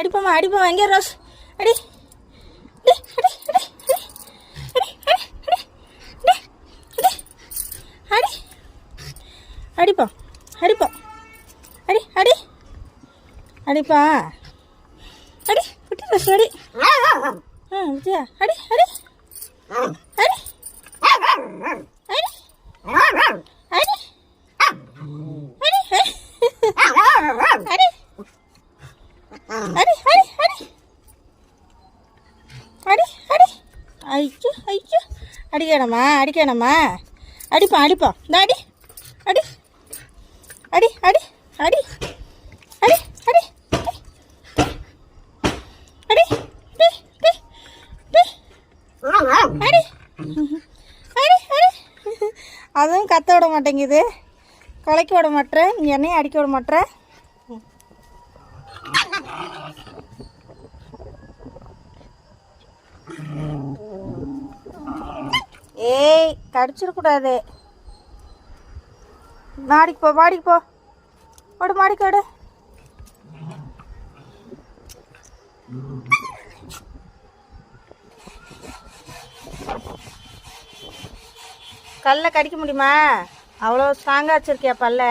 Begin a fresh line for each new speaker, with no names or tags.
அடிப்போம்மா அடிப்போம் எங்கே ரோஸ். அடி. அடி அடி அடி அடி அடிப்போம் அடிப்போம். அடி அடி. அடிப்பா. அடி குட்டி ரோஸ் அடி. ஆ விஜயா அடி அடி. ஐயோ ஐயோ. அடிக்கணுமா அடிக்கணுமா? அடிப்பான் அடிப்பான் இந்த அடி அடி. அடி அடி. அடி அடி அடி. அடி. அடி. அடி அடி. அதுவும் கத்த விட மாட்டேங்குது. கொலைக்க விட மாட்டேன். என்னையும் அடிக்க விட மாட்டேன். ஏய் கடிச்சிடக்கூடாது மாடிக்கு போ மாடிக்கு போ. ஓடு மாடிக்கு ஓடு. கல்ல கடிக்க முடியுமா? அவ்வளோ ஸ்ட்ராங்காக வச்சுருக்கியா பல்ல?